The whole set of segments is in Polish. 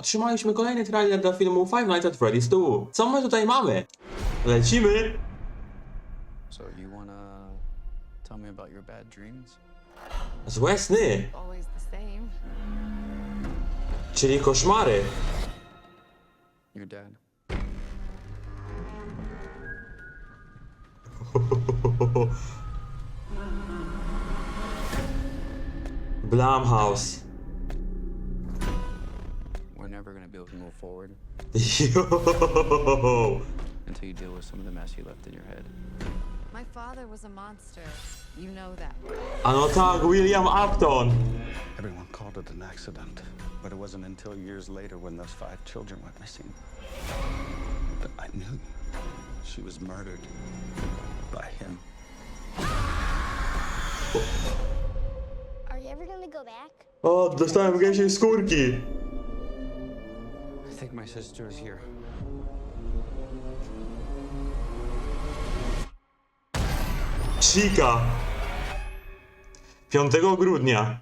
otrzymaliśmy kolejny trailer do filmu Five Nights at Freddy's 2. Co my tutaj mamy? Lecimy! So you wanna tell me about your bad dreams? Złe sny, Always the same. czyli koszmary. Your dad. Blumhouse. We're never gonna be able to move forward Yo! until you deal with some of the mess you left in your head. My father was a monster. You know that. A no William Upton. Everyone called it an accident, but it wasn't until years later when those five children went missing that I knew she was murdered by him. Are you ever gonna go back? Oh, this time O, dostałem gęsiej skórki. Think my sister is here. Chica. 5 grudnia.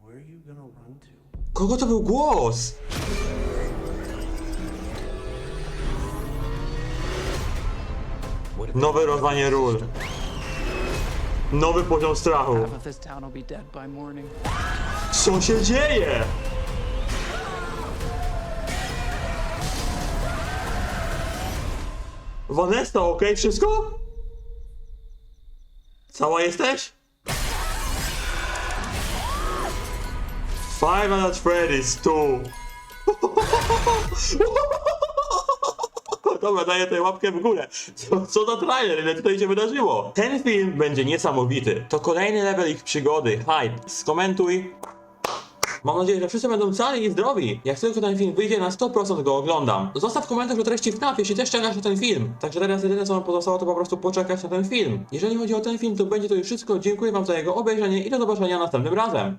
Where are you gonna run to? Kogo to był głos? Nowe rozwanie ról. Nowy poziom strachu. Half of this town will be dead by morning. Co się dzieje? Vanessa, okej wszystko? Cała jesteś? Five at Freddy's 2 Dobra, daję tę łapkę w górę. Co, co za trailer, ile tutaj się wydarzyło? Ten film będzie niesamowity. To kolejny level ich przygody, hype. Skomentuj. Mam nadzieję, że wszyscy będą cali i zdrowi. Jak tylko ten film wyjdzie, na 100% go oglądam. Zostaw komentarz o treści napie, jeśli też czekasz na ten film. Także teraz jedyne co nam pozostało, to po prostu poczekać na ten film. Jeżeli chodzi o ten film, to będzie to już wszystko. Dziękuję wam za jego obejrzenie i do zobaczenia następnym razem.